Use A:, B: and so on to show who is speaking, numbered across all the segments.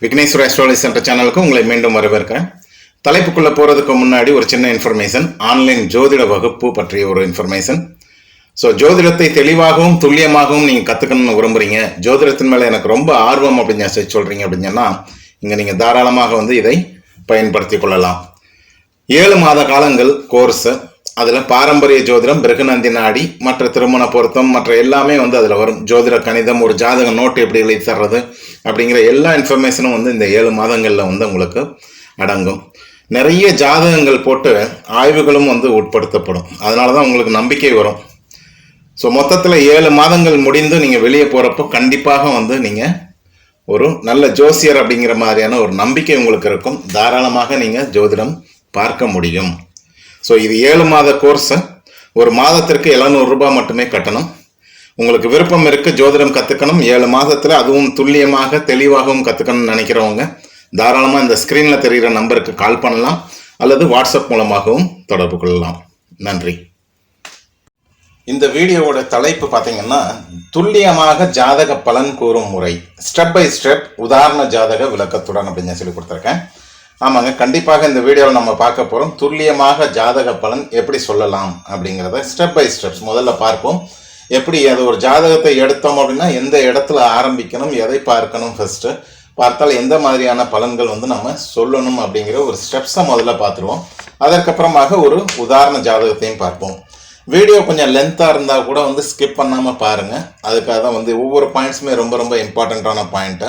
A: Vigneshwara astrology centre சேனலுக்கு உங்களை மீண்டும் வரவேற்கிறேன். தலைப்புக்குள்ள போறதுக்கு முன்னாடி ஒரு சின்ன இன்ஃபர்மேஷன் ஆன்லைன் ஜோதிட வகுப்பு பற்றிய ஒரு இன்ஃபர்மேஷன் ஸோ ஜோதிடத்தை தெளிவாகவும் துல்லியமாகவும் நீங்கள் கற்றுக்கணும்னு விரும்புகிறீங்க ஜோதிடத்தின் மேலே எனக்கு ரொம்ப ஆர்வம் அப்படின்னு சொல்லி சொல்கிறீங்க அப்படின்னு சொன்னால் இங்கே நீங்கள் தாராளமாக வந்து இதை பயன்படுத்தி கொள்ளலாம். ஏழு மாத காலங்கள் கோர்ஸு அதில் பாரம்பரிய ஜோதிடம் பிருகநந்தி நாடி மற்ற திருமண பொருத்தம் மற்ற எல்லாமே வந்து அதில் வரும். ஜோதிட கணிதம் ஒரு ஜாதக நோட்டு எப்படி எழுதி தர்றது அப்படிங்கிற எல்லா இன்ஃபர்மேஷனும் வந்து இந்த ஏழு மாதங்களில் வந்து உங்களுக்கு அடங்கும். நிறைய ஜாதகங்கள் போட்டு ஆய்வுகளும் வந்து உட்படுத்தப்படும். அதனால தான் உங்களுக்கு நம்பிக்கை வரும். ஸோ மொத்தத்தில் ஏழு மாதங்கள் முடிந்து நீங்கள் வெளியே போகிறப்போ கண்டிப்பாக வந்து நீங்கள் ஒரு நல்ல ஜோசியர் அப்படிங்கிற மாதிரியான ஒரு நம்பிக்கை உங்களுக்கு இருக்கும். தாராளமாக நீங்கள் ஜோதிடம் பார்க்க முடியும். ஸோ இது ஏழு மாத கோர்ஸை ஒரு மாதத்திற்கு 700 ரூபாய் மட்டுமே கட்டணும். உங்களுக்கு விருப்பம் இருக்கு ஜோதிடம் கற்றுக்கணும் ஏழு மாதத்தில் அதுவும் துல்லியமாக தெளிவாகவும் கற்றுக்கணும்னு நினைக்கிறவங்க தாராளமாக இந்த ஸ்க்ரீனில் தெரிகிற நம்பருக்கு கால் பண்ணலாம். அல்லது வாட்ஸ்அப் மூலமாகவும் தொடர்பு கொள்ளலாம். நன்றி. இந்த வீடியோவோட தலைப்பு பார்த்தீங்கன்னா துல்லியமாக ஜாதக பலன் கூறும் முறை ஸ்டெப் பை ஸ்டெப் உதாரண ஜாதக விளக்கத்துடன் அப்படின்னு சொல்லி கொடுத்துருக்கேன். ஆமாங்க கண்டிப்பாக இந்த வீடியோவில் நம்ம பார்க்க போகிறோம் துல்லியமாக ஜாதக பலன் எப்படி சொல்லலாம் அப்படிங்கிறத ஸ்டெப் பை ஸ்டெப்ஸ் முதல்ல பார்ப்போம். எப்படி அது ஒரு ஜாதகத்தை எடுத்தோம் அப்படின்னா எந்த இடத்துல ஆரம்பிக்கணும் எதை பார்க்கணும் ஃபஸ்ட்டு பார்த்தால் எந்த மாதிரியான பலன்கள் வந்து நம்ம சொல்லணும் அப்படிங்கிற ஒரு ஸ்டெப்ஸை முதல்ல பார்த்துருவோம். அதற்கப்புறமாக ஒரு உதாரண ஜாதகத்தையும் பார்ப்போம். வீடியோ கொஞ்சம் லென்த்தாக இருந்தால் கூட வந்து ஸ்கிப் பண்ணாமல் பாருங்கள் அதுக்காக தான் வந்து ஒவ்வொரு பாயிண்ட்ஸுமே ரொம்ப ரொம்ப இம்பார்ட்டண்ட்டான பாயிண்ட்டு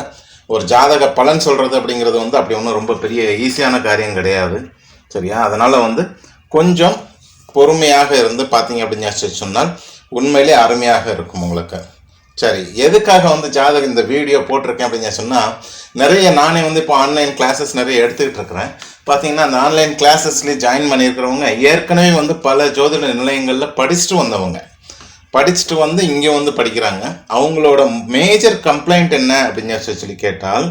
A: ஒரு ஜாதக பலன் சொல்கிறது அப்படிங்கிறது வந்து அப்படி ஒன்றும் ரொம்ப பெரிய ஈஸியான காரியம் கிடையாது. சரியா? அதனால் வந்து கொஞ்சம் பொறுமையாக இருந்து பார்த்தீங்க அப்படின்னு சொன்னால் உண்மையிலே அருமையாக இருக்கும் உங்களுக்கு. சரி எதுக்காக வந்து ஜாதகம் இந்த வீடியோ போட்டிருக்கேன் அப்படின்னு சொன்னால் நிறைய நானே வந்து இப்போ ஆன்லைன் கிளாஸஸ் நிறைய எடுத்துக்கிட்டு இருக்கிறேன். பார்த்தீங்கன்னா அந்த ஆன்லைன் கிளாஸஸ்லேயே ஜாயின் பண்ணியிருக்கிறவங்க ஏற்கனவே வந்து பல ஜோதிட நிலையங்களில் படிச்சுட்டு வந்தவங்க. படிச்சுட்டு வந்து இங்கே வந்து படிக்கிறாங்க. அவங்களோட மேஜர் கம்ப்ளைண்ட் என்ன அப்படின்னு சொல்லி சொல்லி கேட்டால்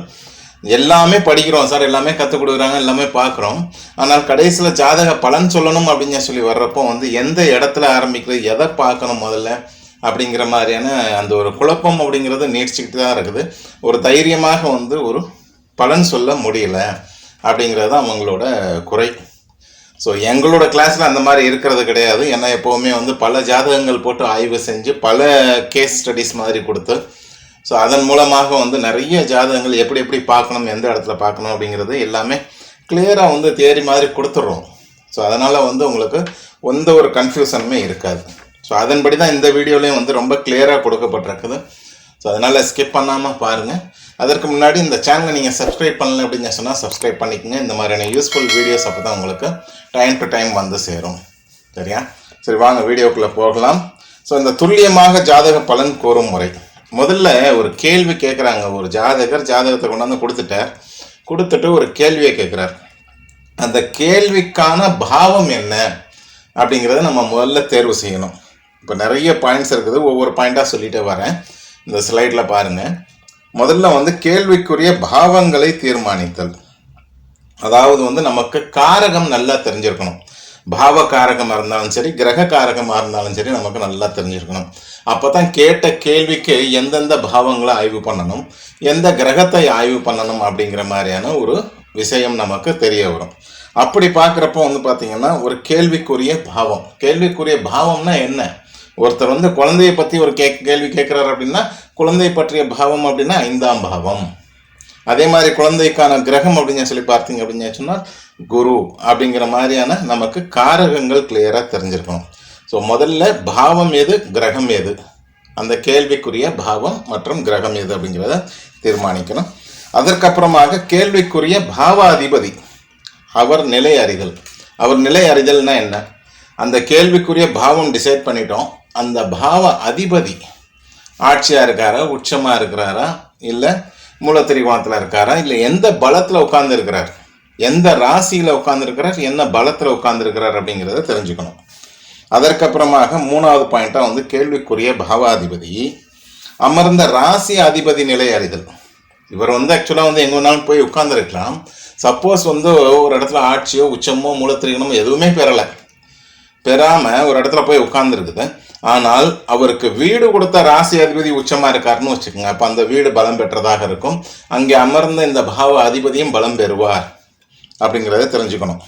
A: எல்லாமே படிக்கிறோம் சார் எல்லாமே கற்றுக் கொடுக்குறாங்க எல்லாமே பார்க்குறோம் ஆனால் கடைசியில் ஜாதக பலன் சொல்லணும் அப்படின்னு சொல்லி வர்றப்போ வந்து எந்த இடத்துல ஆரம்பிக்கிறது எதை பார்க்கணும் முதல்ல அப்படிங்கிற மாதிரியான அந்த ஒரு குழப்பம் அப்படிங்கிறது நீடிச்சுக்கிட்டு தான் இருக்குது. ஒரு தைரியமாக வந்து ஒரு பலன் சொல்ல முடியல. அப்படிங்கிறது தான் அவங்களோட குறை. ஸோ எங்களோட கிளாஸில் அந்த மாதிரி இருக்கிறது கிடையாது. ஏன்னா எப்போவுமே வந்து பல ஜாதகங்கள் போட்டு ஆய்வு செஞ்சு பல கேஸ் ஸ்டடிஸ் மாதிரி கொடுத்து ஸோ அதன் மூலமாக வந்து நிறைய ஜாதகங்கள் எப்படி எப்படி பார்க்கணும் எந்த இடத்துல பார்க்கணும் அப்படிங்கிறது எல்லாமே கிளியராக வந்து தேரி மாதிரி கொடுத்துட்றோம். ஸோ அதனால் வந்து உங்களுக்கு எந்த ஒரு கன்ஃபியூஷனுமே இருக்காது. ஸோ அதன்படி தான் இந்த வீடியோலையும் வந்து ரொம்ப கிளியராக கொடுக்கப்பட்டிருக்குது. ஸோ அதனால் ஸ்கிப் பண்ணாமல் பாருங்கள் அதற்கு முன்னாடி இந்த சேனலை நீங்கள் சப்ஸ்கிரைப் பண்ணல அப்படின்னு சொன்னால் சப்ஸ்கிரைப் பண்ணிக்கோங்க. இந்த மாதிரியான யூஸ்ஃபுல் வீடியோஸ் அப்போ தான் உங்களுக்கு டைம் டு டைம் வந்து சேரும். சரியா? சரி வாங்க வீடியோக்குள்ளே போகலாம். ஸோ இந்த துல்லியமாக ஜாதக பலன் கூறும் முறை. முதல்ல ஒரு கேள்வி கேட்குறாங்க ஒரு ஜாதகர் ஜாதகத்தை கொண்டாந்து கொடுத்துட்டார். கொடுத்துட்டு ஒரு கேள்வியை கேட்குறார் அந்த கேள்விக்கான பாவம் என்ன அப்படிங்கிறத நம்ம முதல்ல தேர்வு செய்யணும். இப்போ நிறைய பாயிண்ட்ஸ் இருக்குது. ஒவ்வொரு பாயிண்ட்டாக சொல்லிகிட்டே வரேன். இந்த ஸ்லைடில் பாருங்கள் முதல்ல வந்து கேள்விக்குரிய பாவங்களை தீர்மானித்தல். அதாவது வந்து நமக்கு காரகம் நல்லா தெரிஞ்சிருக்கணும். பாவ காரகமாக இருந்தாலும் சரி கிரக காரகமாக இருந்தாலும் சரி நமக்கு நல்லா தெரிஞ்சிருக்கணும். அப்போ தான் கேட்ட கேள்விக்கு எந்தெந்த பாவங்களை ஆய்வு பண்ணணும் எந்த கிரகத்தை ஆய்வு பண்ணணும் அப்படிங்கிற மாதிரியான ஒரு விஷயம் நமக்கு தெரிய வரும். அப்படி பார்க்குறப்போ வந்து பார்த்திங்கன்னா ஒரு கேள்விக்குரிய பாவம். கேள்விக்குரிய பாவம்னா என்ன? ஒருத்தர் வந்து குழந்தையை பற்றி ஒரு கே கேள்வி கேட்குறாரு அப்படின்னா குழந்தை பற்றிய பாவம் அப்படின்னா ஐந்தாம் பாவம். அதே மாதிரி குழந்தைக்கான கிரகம் அப்படின்னு சொல்லி பார்த்தீங்க அப்படின்னு சொன்னால் குரு அப்படிங்கிற மாதிரியான நமக்கு காரகங்கள் கிளியராக தெரிஞ்சிருக்கணும். ஸோ முதல்ல பாவம் எது? கிரகம் எது? அந்த கேள்விக்குரிய பாவம் மற்றும் கிரகம் எது அப்படிங்கிறத தீர்மானிக்கணும். அதற்கப்புறமாக கேள்விக்குரிய பாவாதிபதி அவர் நிலை அறிதல். அவர் நிலை அறிதல்னா என்ன? அந்த கேள்விக்குரிய பாவம் டிசைட் பண்ணிட்டோம். அந்த பாவ அதிபதி ஆட்சியாக இருக்காரா உச்சமாக இருக்கிறாரா இல்லை மூலத்திரிகோணத்தில் இருக்காரா இல்லை எந்த பலத்தில் உட்கார்ந்துருக்கிறார்? எந்த ராசியில் உட்கார்ந்துருக்கிறார் என்ன பலத்தில் உட்கார்ந்துருக்கிறார் அப்படிங்கிறத தெரிஞ்சுக்கணும். அதற்கப்புறமாக மூணாவது பாயிண்ட்டாக வந்து கேள்விக்குரிய பாவாதிபதி. அமர்ந்த ராசி அதிபதி நிலை அறிதல். இவர் வந்து ஆக்சுவலாக வந்து எங்கே வேணாலும் போய் உட்காந்துருக்கலாம் சப்போஸ் வந்து ஒரு இடத்துல ஆட்சியோ உச்சமோ மூலத்திரிகணமோ எதுவுமே பெறலை. பெறாமல் ஒரு இடத்துல போய் உட்காந்துருக்குது ஆனால் அவருக்கு வீடு கொடுத்த ராசி அதிபதி உச்சமாக இருக்காருன்னு வச்சுக்கோங்க. அப்போ அந்த வீடு பலம் பெற்றதாக இருக்கும். அங்கே அமர்ந்த இந்த பாவ அதிபதியும் பலம் பெறுவார் அப்படிங்கிறத தெரிஞ்சுக்கணும்.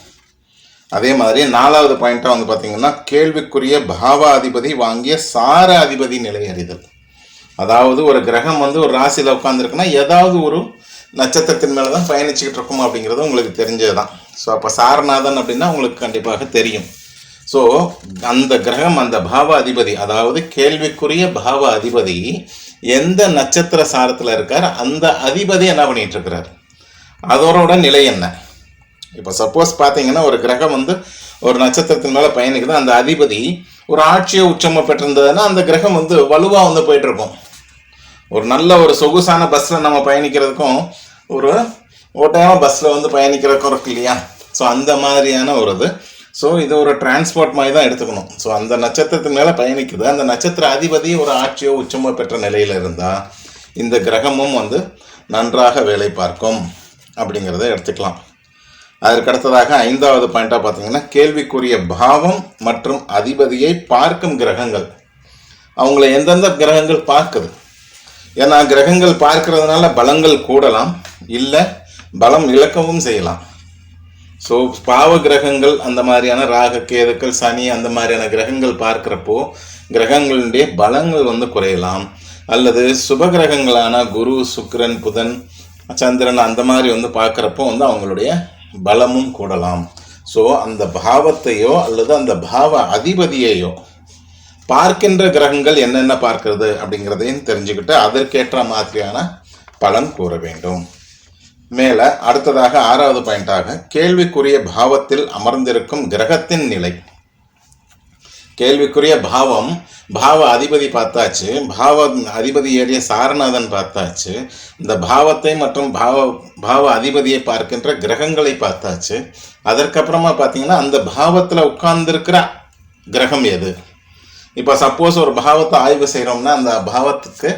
A: அதே மாதிரி நாலாவது பாயிண்ட்டாக வந்து பார்த்தீங்கன்னா கேள்விக்குரிய பாவ அதிபதி வாங்கிய சார அதிபதி நிலை அறிதல். அதாவது ஒரு கிரகம் வந்து ஒரு ராசியில் உட்காந்துருக்குன்னா ஏதாவது ஒரு நட்சத்திரத்தின் மேலே தான் பயணிச்சுக்கிட்டு இருக்கும் அப்படிங்கிறது உங்களுக்கு தெரிஞ்சது தான் ஸோ அப்போ சாரநாதன் அப்படின்னா உங்களுக்கு கண்டிப்பாக தெரியும். ஸோ அந்த கிரகம் அந்த பாவ அதிபதி அதாவது கேள்விக்குரிய பாவ அதிபதி எந்த நட்சத்திர சாரத்தில் இருக்கார் அந்த அதிபதி என்ன பண்ணிட்டு இருக்கிறார் அதோட நிலை என்ன? இப்போ சப்போஸ் பார்த்தீங்கன்னா ஒரு கிரகம் வந்து ஒரு நட்சத்திரத்தின் மேலே பயணிக்குது அந்த அதிபதி ஒரு ஆட்சியை உச்சமாக பெற்றிருந்ததுன்னா அந்த கிரகம் வந்து வலுவாக வந்து போயிட்டுருக்கும். ஒரு நல்ல ஒரு சொகுசான பஸ்ஸில் நம்ம பயணிக்கிறதுக்கும் ஒரு ஓட்டையான பஸ்ஸில் வந்து பயணிக்கிறதுக்கும் இருக்கு இல்லையா? ஸோ அந்த மாதிரியான ஒரு இது. ஸோ இது ஒரு டிரான்ஸ்போர்ட் மாதிரி தான் எடுத்துக்கணும். ஸோ அந்த நட்சத்திரத்தின் மேலே பயணிக்குது. அந்த நட்சத்திர அதிபதி ஒரு ஆட்சியோ உச்சமோ பெற்ற நிலையில் இருந்தால் இந்த கிரகமும் வந்து நன்றாக வேலை பார்க்கும் அப்படிங்கிறத எடுத்துக்கலாம். அதற்கு அடுத்ததாக ஐந்தாவது பாயிண்ட்டாக பார்த்தீங்கன்னா கேள்விக்குரிய பாவம் மற்றும் அதிபதியை பார்க்கும் கிரகங்கள். அவங்கள எந்தெந்த கிரகங்கள் பார்க்குது? ஏன்னா கிரகங்கள் பார்க்கறதுனால பலங்கள் கூடலாம். இல்லை பலம் இழக்கவும் செய்யலாம். ஸோ பாவ கிரகங்கள் அந்த மாதிரியான ராக கேதுக்கள் சனி அந்த மாதிரியான கிரகங்கள் பார்க்குறப்போ கிரகங்களுடைய பலங்கள் வந்து குறையலாம். அல்லது சுப கிரகங்களான குரு சுக்ரன் புதன் சந்திரன் அந்த மாதிரி வந்து பார்க்குறப்போ வந்து அவங்களுடைய பலமும் கூடலாம். ஸோ அந்த பாவத்தையோ அல்லது அந்த பாவ அதிபதியையோ பார்க்கின்ற கிரகங்கள் என்னென்ன பார்க்கிறது அப்படிங்கிறதையும் தெரிஞ்சுக்கிட்டு அதற்கேற்ற மாதிரியான பலன் கூற வேண்டும். மேலே அடுத்ததாக ஆறாவது பாயிண்டாக கேள்விக்குரிய பாவத்தில் அமர்ந்திருக்கும் கிரகத்தின் நிலை. கேள்விக்குரிய பாவம் பாவ அதிபதி பார்த்தாச்சு பாவ அதிபதி ஏறிய சாரநாதன் பார்த்தாச்சு இந்த பாவத்தை மற்றும் பாவ பாவ அதிபதியை பார்க்கின்ற கிரகங்களை பார்த்தாச்சு. அதற்கப்புறமா பார்த்தீங்கன்னா அந்த பாவத்தில் உட்கார்ந்துருக்கிற கிரகம் எது? இப்போ சப்போஸ் ஒரு பாவத்தை ஆய்வு செய்கிறோம்னா அந்த பாவத்துக்கு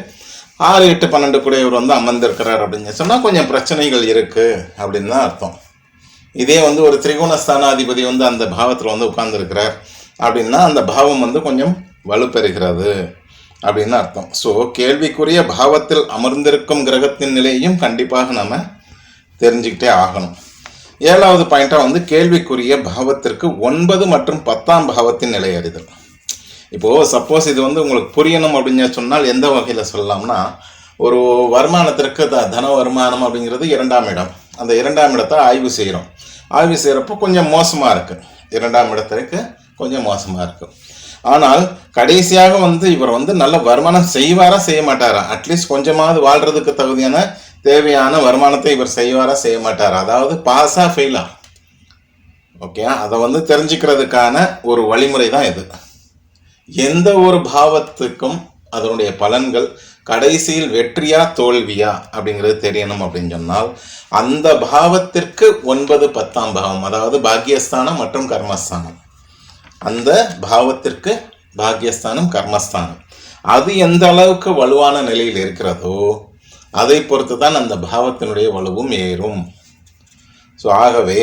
A: ஆறு எட்டு பன்னெண்டு கூடியவர் வந்து அமர்ந்திருக்கிறார் அப்படின்னு சொன்னால் கொஞ்சம் பிரச்சனைகள் இருக்குது அப்படின்னு தான் அர்த்தம். இதே வந்து ஒரு திரிகோணஸ்தானாதிபதி வந்து அந்த பாவத்தில் வந்து உட்கார்ந்துருக்கிறார் அப்படின்னா அந்த பாவம் வந்து கொஞ்சம் வலுப்பெறுகிறது அப்படின்னு அர்த்தம். ஸோ கேள்விக்குரிய பாவத்தில் அமர்ந்திருக்கும் கிரகத்தின் நிலையையும் கண்டிப்பாக நம்ம தெரிஞ்சுக்கிட்டே ஆகணும். ஏழாவது பாயிண்டாக வந்து கேள்விக்குரிய பாவத்திற்கு ஒன்பது மற்றும் பத்தாம் பாவத்தின் நிலை அறிதல். இப்போது சப்போஸ் இது வந்து உங்களுக்கு புரியணும் அப்படின்னு சொன்னால் எந்த வகையில் சொல்லலாம்னா ஒரு வருமானத்திற்கு த தன வருமானம் அப்படிங்கிறது இரண்டாம் இடம். அந்த இரண்டாம் இடத்தை ஆய்வு செய்கிறோம் ஆய்வு செய்கிறப்போ கொஞ்சம் மோசமாக இருக்குது இரண்டாம் இடத்திற்கு கொஞ்சம் மோசமாக இருக்குது ஆனால் கடைசியாக வந்து இவர் வந்து நல்ல வருமானம் செய்வாரா செய்ய மாட்டாரா? அட்லீஸ்ட் கொஞ்சமாவது வாழ்கிறதுக்கு தகுதியான தேவையான வருமானத்தை இவர் செய்வாரா செய்ய மாட்டாரா? அதாவது பாஸாக ஃபெயிலா ஓகே அதை வந்து தெரிஞ்சுக்கிறதுக்கான ஒரு வழிமுறை தான் இது. எந்த ஒரு பாவத்துக்கும் அதனுடைய பலன்கள் கடைசியில் வெற்றியா தோல்வியா அப்படிங்கிறது தெரியணும் அப்படின்னு சொன்னால் அந்த பாவத்திற்கு ஒன்பது பத்தாம் பாவம் அதாவது பாக்கியஸ்தானம் மற்றும் கர்மஸ்தானம். அந்த பாவத்திற்கு பாக்கியஸ்தானம் கர்மஸ்தானம். அது எந்த அளவுக்கு வலுவான நிலையில் இருக்கிறதோ அதை பொறுத்து தான் அந்த பாவத்தினுடைய வலுவும் ஏறும். ஸோ ஆகவே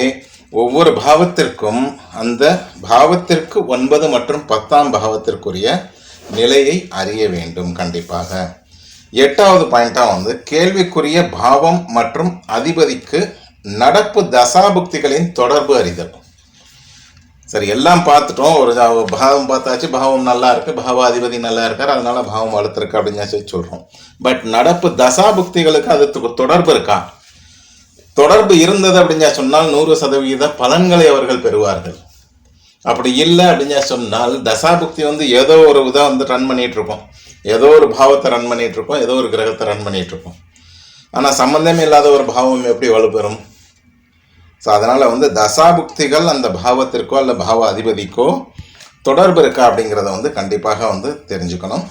A: ஒவ்வொரு பாவத்திற்கும் அந்த பாவத்திற்கு ஒன்பது மற்றும் பத்தாம் பாவத்திற்குரிய நிலையை அறிய வேண்டும் கண்டிப்பாக. எட்டாவது பாயிண்டாக வந்து கேள்விக்குரிய பாவம் மற்றும் அதிபதிக்கு நடப்பு தசாபுக்திகளின் தொடர்பு அறிதல். சரி எல்லாம் பார்த்துட்டோம். ஒரு பாவம் பார்த்தாச்சு பாவம் நல்லா இருக்குது பாவாதிபதி நல்லா இருக்கார் அதனால பாவம் வளர்த்துருக்கு அப்படின்னு சொல்லி சொல்கிறோம் பட் நடப்பு தசாபுக்திகளுக்கு அது தொ- தொடர்பு இருக்கா? தொடர்பு இருந்தது அப்படின்னா சொன்னால் நூறு சதவீத பலன்களை அவர்கள் பெறுவார்கள். அப்படி இல்லை அப்படின்னா சொன்னால் தசாபுக்தி வந்து ஏதோ ஒரு இதை வந்து ரன் பண்ணிட்டு இருக்கோம் ஏதோ ஒரு பாவத்தை ரன் பண்ணிட்டு இருக்கோம் ஏதோ ஒரு கிரகத்தை ரன் பண்ணிட்டு இருக்கோம் ஆனால் சம்பந்தமே இல்லாத ஒரு பாவம் எப்படி வலுப்பெறும் ஸோ அதனால் வந்து தசாபுக்திகள் அந்த பாவத்திற்கோ அல்ல பாவ அதிபதிக்கோ தொடர்பு இருக்கா அப்படிங்கிறத வந்து கண்டிப்பாக வந்து தெரிஞ்சுக்கணும்.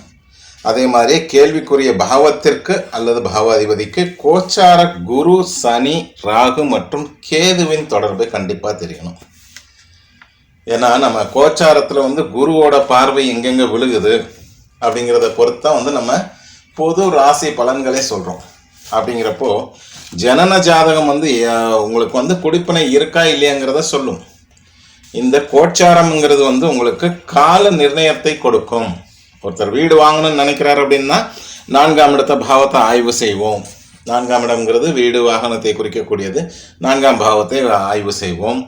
A: அதே மாதிரி கேள்விக்குரிய பாவத்திற்கு அல்லது பாவாதிபதிக்கு கோச்சார குரு சனி ராகு மற்றும் கேதுவின் தொடர்பு கண்டிப்பாக தெரியணும் ஏன்னா நம்ம கோச்சாரத்தில் வந்து குருவோட பார்வை எங்கெங்கே விழுகுது அப்படிங்கிறத பொறுத்து தான் வந்து நம்ம பொது ராசி பலன்களை சொல்கிறோம் அப்படிங்கிறப்போ ஜனன ஜாதகம் வந்து உங்களுக்கு வந்து குடிப்பனை இருக்கா இல்லையாங்கிறத சொல்லும். இந்த கோச்சாரம்ங்கிறது வந்து உங்களுக்கு கால நிர்ணயத்தை கொடுக்கும். ஒருத்தர் வீடு வாங்கணும்னு நினைக்கிறார் அப்படின்னா நான்காம் இடத்த பாவத்தை ஆய்வு செய்வோம். நான்காம் இடம்ங்கிறது வீடு வாகனத்தை குறிக்கக்கூடியது. நான்காம் பாவத்தை ஆய்வு செய்வோம்.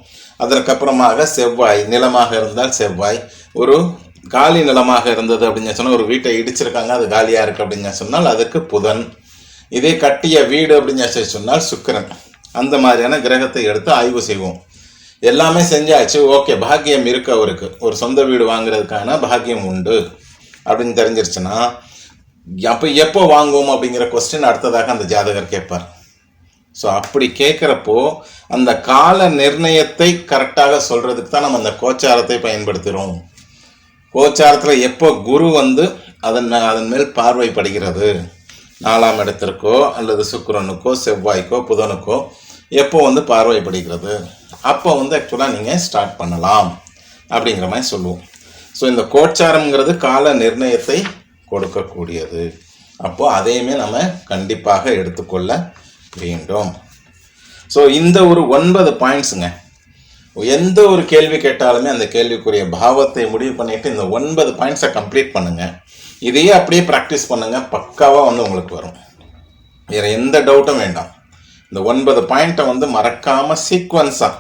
A: அதற்கப்புறமாக செவ்வாய் நிலமாக இருந்தால் செவ்வாய். ஒரு காலி நிலமாக இருந்தது அப்படின்னு சொன்னால் ஒரு வீட்டை இடிச்சிருக்காங்க அது காலியாக இருக்குது அப்படின்னு சொன்னால் அதுக்கு புதன். இதே கட்டிய வீடு அப்படின்னு சொல்லி சொன்னால் சுக்கிரன். அந்த மாதிரியான கிரகத்தை எடுத்து ஆய்வு செய்வோம். எல்லாமே செஞ்சாச்சு ஓகே பாக்கியம் இருக்கு அவருக்கு. ஒரு சொந்த வீடு வாங்குறதுக்கான பாக்கியம் உண்டு. அப்படின்னு தெரிஞ்சிருச்சுன்னா அப்போ எப்போ வாங்குவோம் அப்படிங்கிற கொஸ்டின் அடுத்ததாக அந்த ஜாதகர் கேட்பார். ஸோ அப்படி கேட்குறப்போ அந்த கால நிர்ணயத்தை கரெக்டாக சொல்கிறதுக்கு தான் நம்ம அந்த கோச்சாரத்தை பயன்படுத்துகிறோம் கோச்சாரத்தில் எப்போ குரு வந்து அதன் அதன் மேல் பார்வைப்படுகிறது? நாலாம் இடத்திற்கோ அல்லது சுக்கரனுக்கோ செவ்வாய்க்கோ புதனுக்கோ எப்போ வந்து பார்வைப்படுகிறது? அப்போ வந்து ஆக்சுவலாக நீங்கள் ஸ்டார்ட் பண்ணலாம் அப்படிங்கிற மாதிரி சொல்லுவோம். ஸோ இந்த கோச்சாரம்ங்கிறது கால நிர்ணயத்தை கொடுக்கக்கூடியது. அப்போது அதையுமே நம்ம கண்டிப்பாக எடுத்துக்கொள்ள வேண்டும். ஸோ இந்த ஒரு ஒன்பது பாயிண்ட்ஸுங்க எந்த ஒரு கேள்வி கேட்டாலுமே அந்த கேள்விக்குரிய பாவத்தை முடிவு பண்ணிட்டு இந்த ஒன்பது பாயிண்ட்ஸை கம்ப்ளீட் பண்ணுங்க. இதையே அப்படியே ப்ராக்டிஸ் பண்ணுங்க. பக்காவாக வந்து உங்களுக்கு வரும். வேறு எந்த டவுட்டும் வேண்டாம். இந்த ஒன்பது பாயிண்ட்டை வந்து மறக்காமல் சீக்வன்ஸாக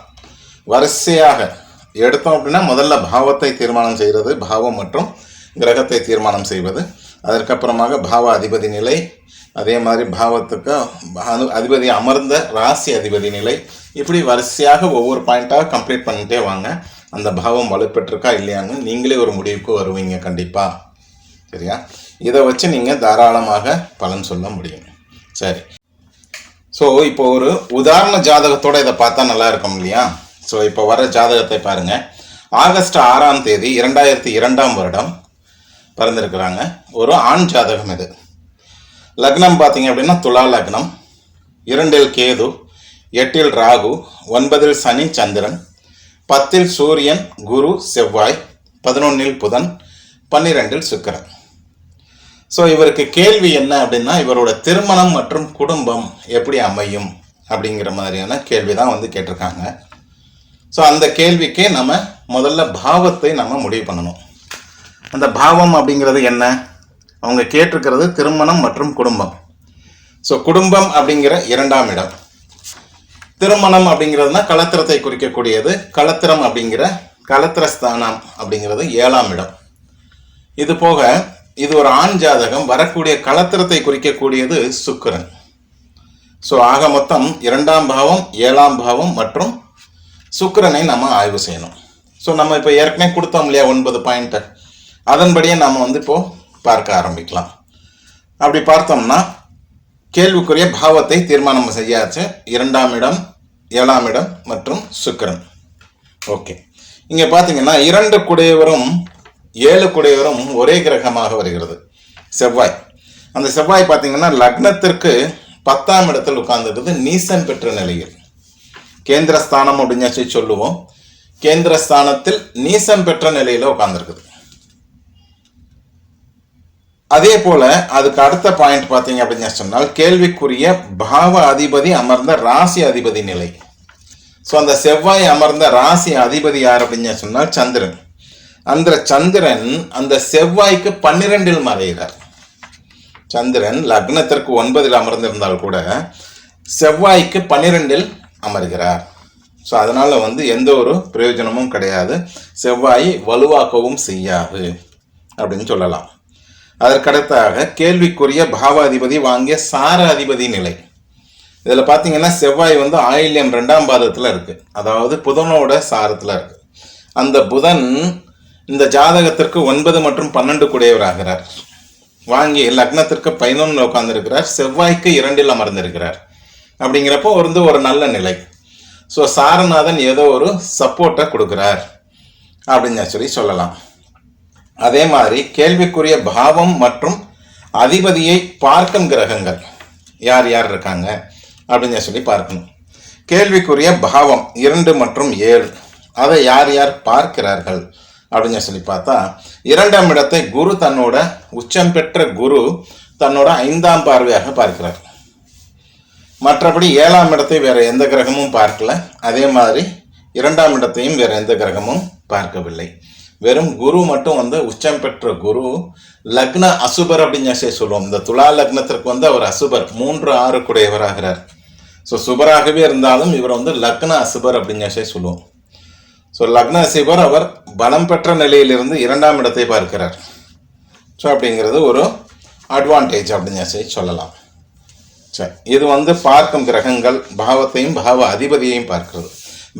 A: வரிசையாக எடுத்தோம் அப்படின்னா முதல்ல பாவத்தை தீர்மானம் செய்கிறது பாவம் மற்றும் கிரகத்தை தீர்மானம் செய்வது. அதற்கப்புறமாக பாவ அதிபதி நிலை அதே மாதிரி பாவத்துக்கு அனு- அதிபதி அமர்ந்த ராசி அதிபதி நிலை. இப்படி வரிசையாக ஒவ்வொரு பாயிண்ட்டாக கம்ப்ளீட் பண்ணிட்டே வாங்க. அந்த பாவம் வலுப்பெற்றிருக்கா இல்லையான்னு நீங்களே ஒரு முடிவுக்கு வருவீங்க கண்டிப்பாக சரியா? இதை வச்சு நீங்கள் தாராளமாக பலன் சொல்ல முடியும். சரி. ஸோ இப்போ ஒரு உதாரண ஜாதகத்தோடு இதை பார்த்தா நல்லா இருக்கும் இல்லையா? ஸோ இப்போ வர ஜாதகத்தை பாருங்க. ஆகஸ்ட் ஆறாம் தேதி இரண்டாயிரத்தி இரண்டாம் வருடம் பிறந்திருக்கிறாங்க. ஒரு ஆண் ஜாதகம் இது. லக்னம் பார்த்தீங்க அப்படின்னா துலா லக்னம் இரண்டில் கேது எட்டில் ராகு ஒன்பதில் சனி சந்திரன் பத்தில் சூரியன் குரு செவ்வாய் பதினொன்னில் புதன் பன்னிரெண்டில் சுக்கரன். ஸோ இவருக்கு கேள்வி என்ன அப்படின்னா இவரோட திருமணம் மற்றும் குடும்பம் எப்படி அமையும் அப்படிங்கிற மாதிரியான கேள்வி தான் வந்து கேட்டிருக்காங்க. ஸோ அந்த கேள்விக்கே நம்ம முதல்ல பாவத்தை நம்ம முடிவு பண்ணணும். அந்த பாவம் அப்படிங்கிறது என்ன? அவங்க கேட்டிருக்கிறது திருமணம் மற்றும் குடும்பம். ஸோ குடும்பம் அப்படிங்கிற இரண்டாம் இடம். திருமணம் அப்படிங்கிறதுனா களத்திரத்தை குறிக்கக்கூடியது களத்திரம் அப்படிங்கிற களத்திரஸ்தானம் அப்படிங்கிறது ஏழாம் இடம். இது போக இது ஒரு ஆண் ஜாதகம் வரக்கூடிய களத்திரத்தை குறிக்கக்கூடியது சுக்கரன். ஸோ ஆக மொத்தம் இரண்டாம் பாவம் ஏழாம் பாவம் மற்றும் சுக்கிரனை நம்ம ஆய்வு செய்யணும். ஸோ நம்ம இப்போ ஏற்கனவே கொடுத்தோம் இல்லையா ஒன்பது பாயிண்ட்டு அதன்படியே நாம் வந்து இப்போது பார்க்க ஆரம்பிக்கலாம். அப்படி பார்த்தோம்னா கேள்விக்குரிய பாவத்தை தீர்மானம் செய்யாச்சு. இரண்டாம் இடம் ஏழாம் இடம் மற்றும் சுக்கிரன். ஓகே இங்கே பார்த்தீங்கன்னா இரண்டு குடையவரும் ஏழு குடையவரும் ஒரே கிரகமாக வருகிறது. செவ்வாய். அந்த செவ்வாய் பார்த்தீங்கன்னா லக்னத்திற்கு பத்தாம் இடத்தில் உட்கார்ந்துருக்குது. நீசன் பெற்ற நிலையில். கேந்திரஸ்தானம் அப்படின்னு சொல்லி சொல்லுவோம். கேந்திரஸ்தானத்தில் நீசம் பெற்ற நிலையில உட்கார்ந்துருக்குது. அதே போல அதுக்கு அடுத்த பாயிண்ட் பார்த்தீங்க அப்படின்னு சொன்னால் கேள்விக்குரிய பாவ அதிபதி அமர்ந்த ராசி அதிபதி நிலை. ஸோ அந்த செவ்வாய் அமர்ந்த ராசி அதிபதி யார் அப்படின்னு சொன்னால் சந்திரன். அந்த சந்திரன் அந்த செவ்வாய்க்கு பன்னிரெண்டில் மறைகிறார். சந்திரன் லக்னத்திற்கு ஒன்பதில் அமர்ந்திருந்தால் கூட செவ்வாய்க்கு பன்னிரெண்டில் அமர்கிறார். ஸோ அதனால் வந்து எந்த ஒரு பிரயோஜனமும் கிடையாது. செவ்வாய் வலுவாக்கவும் செய்யாது அப்படின்னு சொல்லலாம். அதற்கடுத்தாக கேள்விக்குரிய பாவாதிபதி வாங்கிய சார அதிபதி நிலை. இதில் பார்த்தீங்கன்னா செவ்வாய் வந்து ஆயில்யம் ரெண்டாம் பாதத்தில் இருக்குது அதாவது புதனோட சாரத்தில் இருக்குது அந்த புதன் இந்த ஜாதகத்திற்கு ஒன்பது மற்றும் பன்னெண்டு கூடியவராகிறார். வாங்கி லக்னத்திற்கு பதினொன்று உட்கார்ந்துருக்கிறார். செவ்வாய்க்கு இரண்டில் அமர்ந்திருக்கிறார். அப்படிங்கிறப்போ வந்து ஒரு நல்ல நிலை. ஸோ சாரநாதன் ஏதோ ஒரு சப்போர்ட்டை கொடுக்குறார் அப்படின்னு சொல்லி சொல்லலாம். அதே மாதிரி கேள்விக்குரிய பாவம் மற்றும் அதிபதியை பார்க்கும் கிரகங்கள் யார் யார் இருக்காங்க அப்படின்னு சொல்லி பார்க்கணும். கேள்விக்குரிய பாவம் இரண்டு மற்றும் ஏழு அதை யார் யார் பார்க்கிறார்கள் அப்படின்னு சொல்லி பார்த்தா இரண்டாம் இடத்தை குரு தன்னோட உச்சம் பெற்ற குரு தன்னோட ஐந்தாம் பார்வையாக பார்க்கிறார். மற்றபடி ஏழாம் இடத்தை வேறு எந்த கிரகமும் பார்க்கல. அதே மாதிரி இரண்டாம் இடத்தையும் வேறு எந்த கிரகமும் பார்க்கவில்லை. வெறும் குரு மட்டும் வந்து உச்சம் பெற்ற குரு லக்ன அசுபர் அப்படின்னு சொல்லி சொல்லுவோம். இந்த துலா லக்னத்திற்கு வந்து அவர் அசுபர். மூன்று ஆறு குடையவராகிறார் ஸோ சுபராகவே இருந்தாலும் இவர் வந்து லக்ன அசுபர் அப்படின்னு சொல்லி சொல்லுவோம். ஸோ லக்ன அசுபர் அவர் பலம் பெற்ற நிலையிலிருந்து இரண்டாம் இடத்தை பார்க்கிறார். ஸோ அப்படிங்கிறது ஒரு அட்வான்டேஜ் அப்படின்னு சொல்லி சொல்லலாம். சரி. இது வந்து பார்க்கும் கிரகங்கள் பாவத்தையும் பாவ அதிபதியையும் பார்க்கிறது.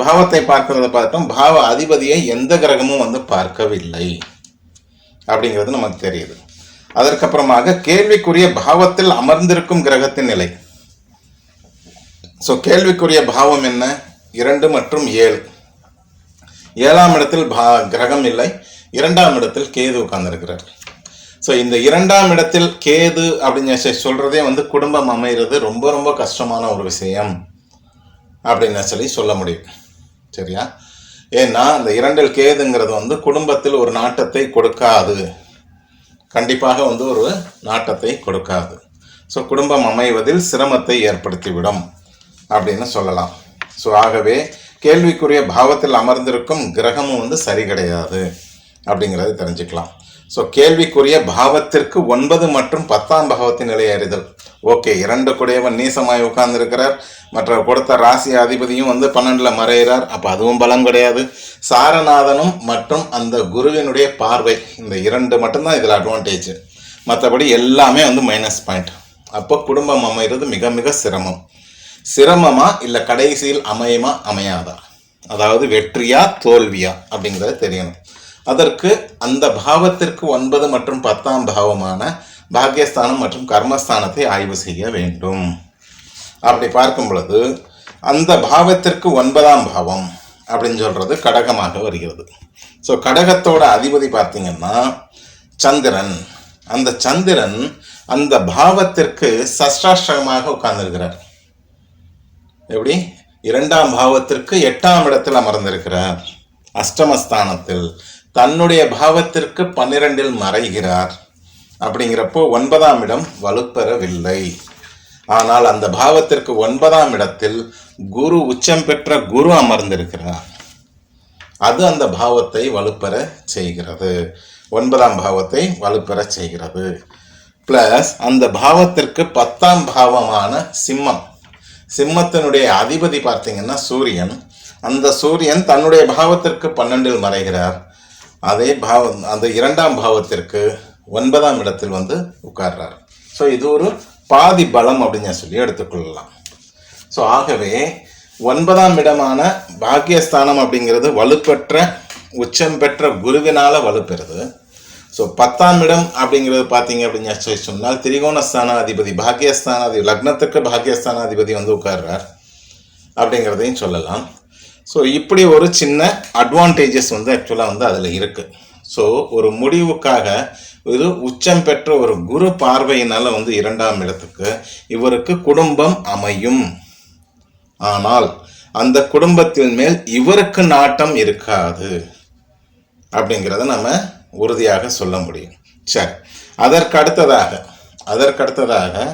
A: பாவத்தை பார்க்கறத பார்த்தோம் பாவ அதிபதியை எந்த கிரகமும் வந்து பார்க்கவில்லை. அப்படிங்கிறது நமக்கு தெரியுது. அதற்கப்புறமாக கேள்விக்குரிய பாவத்தில் அமர்ந்திருக்கும் கிரகத்தின் நிலை. ஸோ கேள்விக்குரிய பாவம் என்ன? இரண்டு மற்றும் ஏழு. ஏழாம் இடத்தில் பா கிரகம் இல்லை. இரண்டாம் இடத்தில் கேது உட்கார்ந்திருக்கிறார். ஸோ இந்த இரண்டாம் இடத்தில் கேது அப்படின்னு சொல்லி சொல்றதே வந்து குடும்பம் அமைகிறது ரொம்ப ரொம்ப கஷ்டமான ஒரு விஷயம் அப்படின்னு சொல்லி சொல்ல முடியும். சரியா? ஏன்னா இந்த இரண்டில் கேதுங்கிறது வந்து குடும்பத்தில் ஒரு நாட்டத்தை கொடுக்காது. கண்டிப்பாக வந்து ஒரு நாட்டத்தை கொடுக்காது. ஸோ குடும்பம் அமைவதில் சிரமத்தை ஏற்படுத்திவிடும் அப்படின்னு சொல்லலாம். ஸோ ஆகவே கேள்விக்குரிய பாவத்தில் அமர்ந்திருக்கும் கிரகமும் வந்து சரி கிடையாது அப்படிங்கிறத தெரிஞ்சுக்கலாம். ஸோ கேள்விக்குரிய பாவத்திற்கு ஒன்பது மற்றும் பத்தாம் பாவத்தின் நிலை அறிதல். ஓகே இரண்டு குடையவன் நீசமாய் உட்கார்ந்துருக்கிறார். மற்ற கொடுத்த ராசி அதிபதியும் வந்து பன்னெண்டில் மறையிறார் அப்போ அதுவும் பலம் கிடையாது. சாரநாதனும் மற்றும் அந்த குருவினுடைய பார்வை இந்த இரண்டு மட்டும்தான் இதில் அட்வான்டேஜ் மற்றபடி எல்லாமே வந்து மைனஸ் பாயிண்ட் அப்போ குடும்பம் அமைகிறது மிக மிக சிரமம். சிரமமா இல்லை கடைசியில் அமையுமா? அமையாதா? அதாவது வெற்றியா தோல்வியா? அப்படிங்கிறது தெரியணும். அதற்கு அந்த பாவத்திற்கு ஒன்பது மற்றும் பத்தாம் பாவமான பாக்யஸ்தானம் மற்றும் கர்மஸ்தானத்தை ஆய்வு செய்ய வேண்டும். அப்படி பார்க்கும் பொழுது அந்த பாவத்திற்கு ஒன்பதாம் பாவம் அப்படின்னு சொல்கிறது கடகமாக வருகிறது. ஸோ கடகத்தோட அதிபதி பார்த்தீங்கன்னா சந்திரன். அந்த சந்திரன் அந்த பாவத்திற்கு சஷ்டாஷ்டகமாக உட்கார்ந்திருக்கிறார். எப்படி? இரண்டாம் பாவத்திற்கு எட்டாம் இடத்தில் அமர்ந்திருக்கிறார். அஷ்டமஸ்தானத்தில். தன்னுடைய பாவத்திற்கு பன்னிரெண்டில் மறைகிறார் அப்படிங்கிறப்போ ஒன்பதாம் இடம் வலுப்பெறவில்லை. ஆனால் அந்த பாவத்திற்கு ஒன்பதாம் இடத்தில் குரு உச்சம் பெற்ற குரு அமர்ந்திருக்கிறார். அது அந்த பாவத்தை வலுப்பெற செய்கிறது. ஒன்பதாம் பாவத்தை வலுப்பெற செய்கிறது. பிளஸ் அந்த பாவத்திற்கு பத்தாம் பாவமான சிம்மம். சிம்மத்தினுடைய அதிபதி பார்த்தீங்கன்னா சூரியன். அந்த சூரியன் தன்னுடைய பாவத்திற்கு பன்னெண்டில் மறைகிறார். அதே பாவம் அந்த இரண்டாம் பாவத்திற்கு ஒன்பதாம் இடத்தில் வந்து உட்கார்றார். ஸோ இது ஒரு பாதி பலம் அப்படின்னு சொல்லி எடுத்துக்கொள்ளலாம். ஸோ ஆகவே ஒன்பதாம் இடமான பாக்கியஸ்தானம் அப்படிங்கிறது வலுப்பெற்ற உச்சம் பெற்ற குருவினால் வலுப்பெறுது. ஸோ பத்தாம் இடம் அப்படிங்கிறது பார்த்தீங்க அப்படின்னு சொல்லி சொன்னால் திரிகோணஸ்தானாதிபதி பாக்கியஸ்தானாதிபதி லக்னத்துக்கு பாக்கியஸ்தானாதிபதி வந்து உட்கார்றார் அப்படிங்கிறதையும் சொல்லலாம். ஸோ இப்படி ஒரு சின்ன அட்வான்டேஜஸ் வந்து ஆக்சுவலாக வந்து அதில் இருக்குது ஸோ ஒரு முடிவுக்காக இது உச்சம் பெற்ற ஒரு குரு பார்வையினால் வந்து இரண்டாம் இடத்துக்கு இவருக்கு குடும்பம் அமையும். ஆனால் அந்த குடும்பத்தின் மேல் இவருக்கு நாட்டம் இருக்காது. அப்படிங்கிறத நம்ம உறுதியாக சொல்ல முடியும். சரி அதற்கு அடுத்ததாக அதற்கு அடுத்ததாக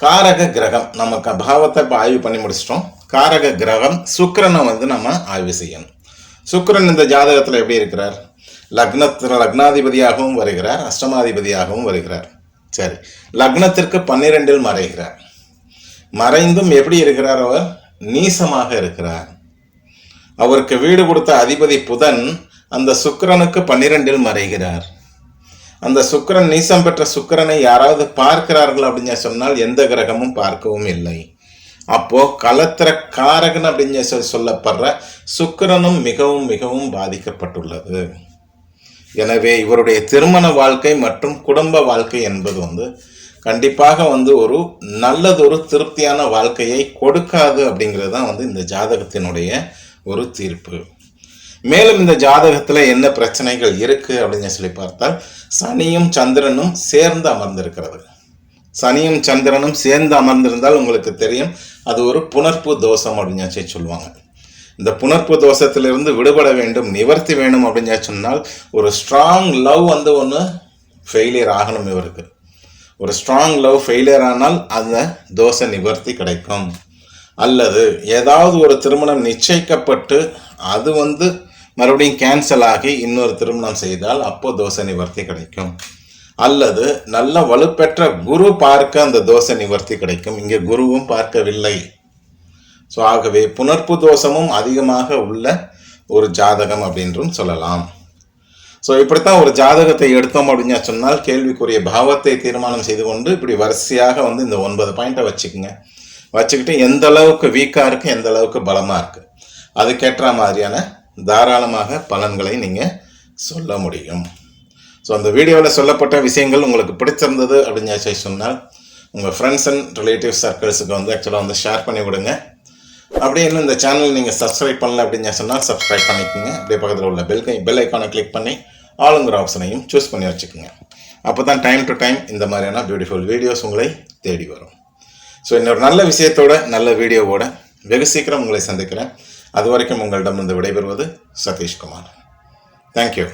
A: காரக கிரகம் நம்ம பாவத்தை இப்போ ஆய்வு பண்ணி முடிச்சிட்டோம். காரக கிரகம் சுக்கிரனை வந்து நம்ம ஆய்வு செய்யணும். சுக்கரன் இந்த ஜாதகத்தில் எப்படி இருக்கிறார்? லக்னத்தில் லக்னாதிபதியாகவும் வருகிறார் அஷ்டமாதிபதியாகவும் வருகிறார். சரி லக்னத்திற்கு பன்னிரெண்டில் மறைகிறார். மறைந்தும் எப்படி இருக்கிறார் அவர்? நீசமாக இருக்கிறார். அவருக்கு வீடு கொடுத்த அதிபதி புதன் அந்த சுக்கரனுக்கு பன்னிரெண்டில் மறைகிறார். அந்த சுக்கரன் நீசம் பெற்ற சுக்கிரனை யாராவது பார்க்கிறார்கள் அப்படின்னு சொன்னால் எந்த கிரகமும் பார்க்கவும் இல்லை. அப்போ கலத்திர காரகன் அப்படின்னு சொல்லி சொல்லப்படுற சுக்கிரனும் மிகவும் மிகவும் பாதிக்கப்பட்டுள்ளது. எனவே இவருடைய திருமண வாழ்க்கை மற்றும் குடும்ப வாழ்க்கை என்பது வந்து கண்டிப்பாக வந்து ஒரு நல்லதொரு திருப்தியான வாழ்க்கையை கொடுக்காது அப்படிங்கிறது தான் வந்து இந்த ஜாதகத்தினுடைய ஒரு தீர்ப்பு. மேலும் இந்த ஜாதகத்தில் என்ன பிரச்சனைகள் இருக்குது அப்படின்னு சொல்லி பார்த்தால் சனியும் சந்திரனும் சேர்ந்து அமர்ந்திருக்கிறது. சனியும் சந்திரனும் சேர்ந்து அமர்ந்திருந்தால் உங்களுக்கு தெரியும். அது ஒரு புணர்ப்பு தோஷம் அப்படின்னு சொல்லி சொல்லுவாங்க. இந்த புணர்ப்பு தோஷத்திலிருந்து விடுபட வேண்டும் நிவர்த்தி வேணும் அப்படின்னு சொன்னால் ஒரு ஸ்ட்ராங் லவ் வந்து ஒன்று ஃபெயிலியர் ஆகணும் இவருக்கு. ஒரு ஸ்ட்ராங் லவ் ஃபெயிலியர் ஆனால் அந்த தோஷ நிவர்த்தி கிடைக்கும். அல்லது ஏதாவது ஒரு திருமணம் நிச்சயிக்கப்பட்டு அது வந்து மறுபடியும் கேன்சல் ஆகி இன்னொரு திருமணம் செய்தால் அப்போ தோசை நிவர்த்தி கிடைக்கும். அல்லது நல்ல வலுப்பெற்ற குரு பார்க்க அந்த தோஷ நிவர்த்தி கிடைக்கும். இங்கே குருவும் பார்க்கவில்லை. ஸோ ஆகவே புனர்ப்பு தோஷமும் அதிகமாக உள்ள ஒரு ஜாதகம் அப்படின்றும் சொல்லலாம். ஸோ இப்படித்தான் ஒரு ஜாதகத்தை எடுத்தோம் அப்படின்னு சொன்னால் கேள்விக்குரிய பாவத்தை தீர்மானம் செய்து கொண்டு இப்படி வரிசையாக வந்து இந்த ஒன்பது பாயிண்ட்டை வச்சுக்கோங்க. வச்சுக்கிட்டு எந்த அளவுக்கு வீக்காக இருக்குது எந்த அளவுக்கு பலமாக இருக்குது அதுக்கேற்ற மாதிரியான தாராளமாக பலன்களை நீங்கள் சொல்ல முடியும். ஸோ அந்த வீடியோவில் சொல்லப்பட்ட விஷயங்கள் உங்களுக்கு பிடிச்சிருந்தது அப்படின்னு சொல்லி சொன்னால் உங்கள் ஃப்ரெண்ட்ஸ் அண்ட் ரிலேட்டிவ் சர்க்கிள்ஸுக்கு வந்து ஆக்சுவலாக வந்து ஷேர் பண்ணி விடுங்க. அப்படியே இன்னும் இந்த சேனல் நீங்கள் சப்ஸ்கிரைப் பண்ணல அப்படின்னு சொன்னால் சப்ஸ்கிரைப் பண்ணிக்கோங்க. அப்படியே பக்கத்தில் உள்ள பெல் பெல் ஐக்கானை கிளிக் பண்ணி ஆளுங்கிற ஆப்ஷனையும் சூஸ் பண்ணி வச்சுக்கோங்க. அப்போ தான் டைம் டு டைம் இந்த மாதிரியான பியூட்டிஃபுல் வீடியோஸ் உங்களை தேடி வரும். ஸோ இன்னொரு நல்ல விஷயத்தோட நல்ல வீடியோவோட வெகு சீக்கிரம் உங்களை சந்திக்கிறேன். அது வரைக்கும் உங்களிடம் வந்து விடைபெறுவது சதீஷ்குமார். தேங்க்யூ